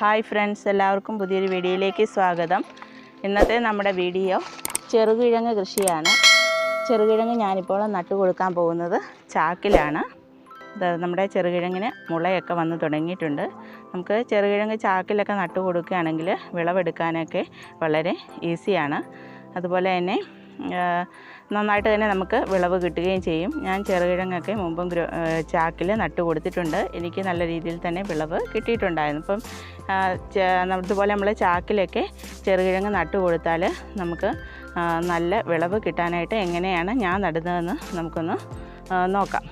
Hi friends എല്ലാവർക്കും പുതിയൊരു വീഡിയോയിലേക്ക് സ്വാഗതം. ഇന്നത്തെ നമ്മുടെ വീഡിയോ ചെറുകിഴങ്ങ് കൃഷിയാണ്. ചെറുകിഴങ്ങ് ഞാനിപ്പോൾ നട്ടു കൊടുക്കാൻ പോകുന്നത് ചാക്കിലാണ്. നമ്മുടെ ചെറുകിഴങ്ങിന് മുളയൊക്കെ വന്ന് തുടങ്ങിയിട്ടുണ്ട്. നമുക്ക് ചെറുകിഴങ്ങ് ചാക്കിലൊക്കെ നട്ടു കൊടുക്കുകയാണെങ്കിൽ വിളവെടുക്കാനൊക്കെ വളരെ ഈസിയാണ്. അതുപോലെ തന്നെ നന്നായിട്ട് തന്നെ നമുക്ക് വിളവ് കിട്ടുകയും ചെയ്യും. ഞാൻ ചെറുകിഴങ്ങൊക്കെ മുമ്പും ചാക്കിൽ നട്ടു കൊടുത്തിട്ടുണ്ട്. എനിക്ക് നല്ല രീതിയിൽ തന്നെ വിളവ് കിട്ടിയിട്ടുണ്ടായിരുന്നു. അപ്പം ഇതുപോലെ നമ്മൾ ചാക്കിലൊക്കെ ചെറുകിഴങ്ങ് നട്ടു കൊടുത്താൽ നമുക്ക് നല്ല വിളവ് കിട്ടാനായിട്ട് എങ്ങനെയാണ് ഞാൻ നടുന്നതെന്ന് നമുക്കൊന്ന് നോക്കാം.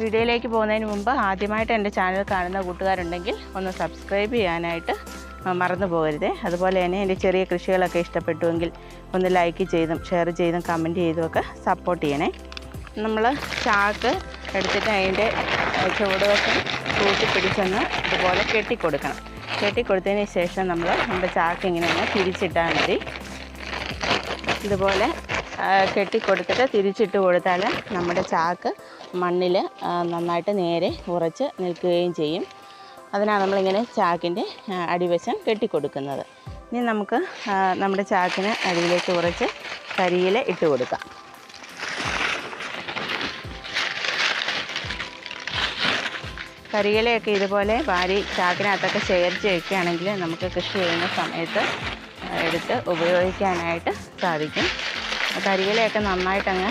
വീഡിയോയിലേക്ക് പോകുന്നതിന് മുമ്പ് ആദ്യമായിട്ട് എന്റെ ചാനൽ കാണുന്ന കൂട്ടുകാരുണ്ടെങ്കിൽ ഒന്ന് സബ്സ്ക്രൈബ് ചെയ്യാനായിട്ട് മറന്നു പോകരുത്. അതുപോലെ തന്നെ എന്റെ ചെറിയ കൃഷികളൊക്കെ ഇഷ്ടപ്പെട്ടുവെങ്കിൽ ഒന്ന് ലൈക്ക് ചെയ്തും ഷെയർ ചെയ്തും കമന്റ് ചെയ്തും ഒക്കെ സപ്പോർട്ട് ചെയ്യണേ. നമ്മൾ ചാക്ക് എടുത്തിട്ട് അതിന്റെ ചുവടുവശം കൂട്ടി പിടിച്ചൊന്ന് ഇതുപോലെ കെട്ടിക്കൊടുക്കണം. കെട്ടിക്കൊടുത്തതിന് ശേഷം നമ്മൾ നമ്മുടെ ചാക്ക് ഇങ്ങനെ ഒന്ന് തിരിച്ചിട്ടാൽ മതി. ഇതുപോലെ കെട്ടിക്കൊടുത്തിട്ട് തിരിച്ചിട്ട് കൊടുത്താൽ നമ്മുടെ ചാക്ക് മണ്ണിൽ നന്നായിട്ട് നേരെ ഉറച്ച് നിൽക്കുകയും ചെയ്യും. അതിനാണ് നമ്മളിങ്ങനെ ചാക്കിന്റെ അടിവശം കെട്ടിക്കൊടുക്കുന്നത്. ഇനി നമുക്ക് നമ്മുടെ ചാക്കിന് അടിയിലേക്ക് കുറച്ച് കരിയില ഇട്ട് കൊടുക്കാം. കരിയിലയൊക്കെ ഇതുപോലെ വാരി ചാക്കിനകത്തൊക്കെ ശേഖരിച്ച് വയ്ക്കുകയാണെങ്കിൽ നമുക്ക് കൃഷി ചെയ്യുന്ന സമയത്ത് എടുത്ത് ഉപയോഗിക്കാനായിട്ട് സാധിക്കും. കരിയിലയൊക്കെ നന്നായിട്ടങ്ങ്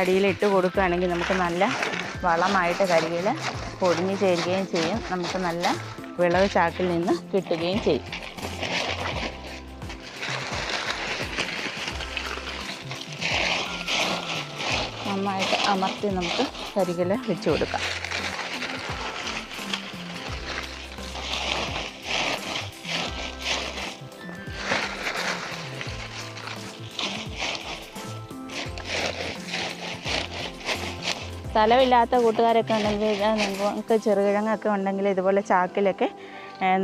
അടിയിലിട്ട് കൊടുക്കുകയാണെങ്കിൽ നമുക്ക് നല്ല വളമായിട്ട് കരിയില പൊടിഞ്ഞു ചേരുകയും ചെയ്യും. നമുക്ക് നല്ല വിളവ് ചാക്കിൽ നിന്ന് കിട്ടുകയും ചെയ്യും. നന്നായിട്ട് അമർത്തി നമുക്ക് കരികിൽ വെച്ച് കൊടുക്കാം. സ്ഥലമില്ലാത്ത കൂട്ടുകാരൊക്കെ ഉണ്ടെങ്കിൽ നിങ്ങൾക്ക് ചെറുകിഴങ്ങൊക്കെ ഉണ്ടെങ്കിൽ ഇതുപോലെ ചാക്കിലൊക്കെ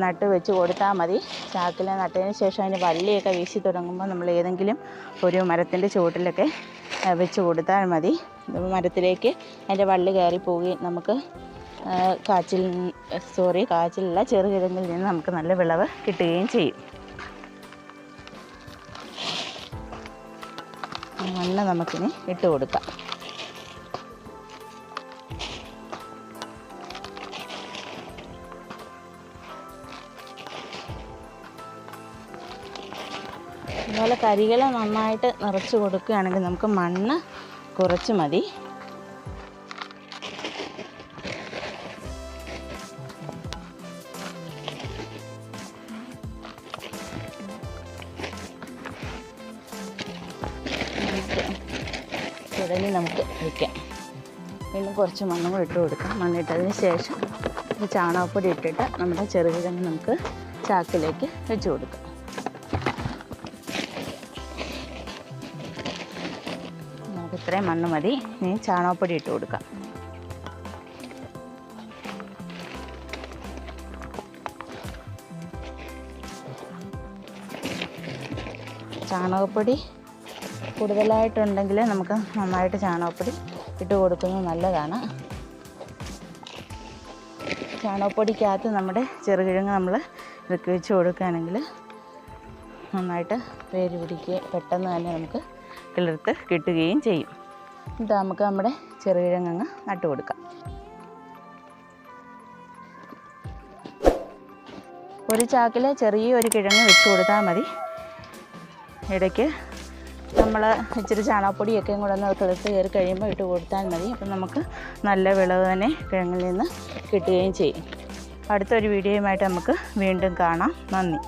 നട്ട് വെച്ച് കൊടുത്താൽ മതി. ചാക്കിൽ നട്ടതിന് ശേഷം അതിന് വള്ളിയൊക്കെ വീശി തുടങ്ങുമ്പോൾ നമ്മൾ ഏതെങ്കിലും ഒരു മരത്തിന്റെ ചുവട്ടിലൊക്കെ വെച്ച് കൊടുത്താൽ മതി. മരത്തിലേക്ക് അതിന്റെ വള്ളി കയറി പോവുകയും നമുക്ക് കാച്ചിൽ സോറി കാച്ചിലുള്ള ചെറുകിഴങ്ങിൽ നിന്ന് നമുക്ക് നല്ല വിളവ് കിട്ടുകയും ചെയ്യും. മണ്ണ് നമുക്കിനി ഇട്ട് കൊടുക്കാം. അതുപോലെ കരികളെ നന്നായിട്ട് നിറച്ച് കൊടുക്കുകയാണെങ്കിൽ നമുക്ക് മണ്ണ് കുറച്ച് മതി. തുടങ്ങി നമുക്ക് വയ്ക്കാം. വീണ്ടും കുറച്ച് മണ്ണും കൂടി ഇട്ട് കൊടുക്കാം. മണ്ണിട്ടതിന് ശേഷം ചാണകപ്പൊടി ഇട്ടിട്ട് നമ്മുടെ ചെറുകിഴങ്ങ് നമുക്ക് ചാക്കിലേക്ക് വെച്ച് കൊടുക്കാം. നമുക്ക് ഇത്രയും മണ്ണ് മതി. ഇനി ചാണകപ്പൊടി ഇട്ട് കൊടുക്കാം. ചാണകപ്പൊടി കൂടുതലായിട്ടുണ്ടെങ്കിൽ നമുക്ക് നന്നായിട്ട് ചാണകപ്പൊടി ഇട്ട് കൊടുക്കുന്നത് നല്ലതാണ്. ചാണകപ്പൊടിക്കകത്ത് നമ്മുടെ ചെറുകിഴങ്ങ് നമ്മൾ ഇറക്കി വെച്ച് കൊടുക്കുകയാണെങ്കിൽ നന്നായിട്ട് വേര് പിടിക്കുക. പെട്ടെന്ന് തന്നെ നമുക്ക് കിളിർത്ത് കിട്ടുകയും ചെയ്യും. ഇത് നമുക്ക് നമ്മുടെ ചെറുകിഴങ്ങ് നട്ടു കൊടുക്കാം. ഒരു ചാക്കിൽ ചെറിയ ഒരു കിഴങ്ങ് വെച്ച് കൊടുത്താൽ മതി. ഇടയ്ക്ക് നമ്മൾ ഇച്ചിരി ചാണകപ്പൊടിയൊക്കെ കൂടെ ഒന്ന് കിളിർത്ത് കയറി കഴിയുമ്പോൾ ഇട്ട് കൊടുത്താൽ മതി. അപ്പം നമുക്ക് നല്ല വിളവ് തന്നെ കിഴങ്ങിൽ നിന്ന് കിട്ടുകയും ചെയ്യും. അടുത്തൊരു വീഡിയോയുമായിട്ട് നമുക്ക് വീണ്ടും കാണാം. നന്ദി.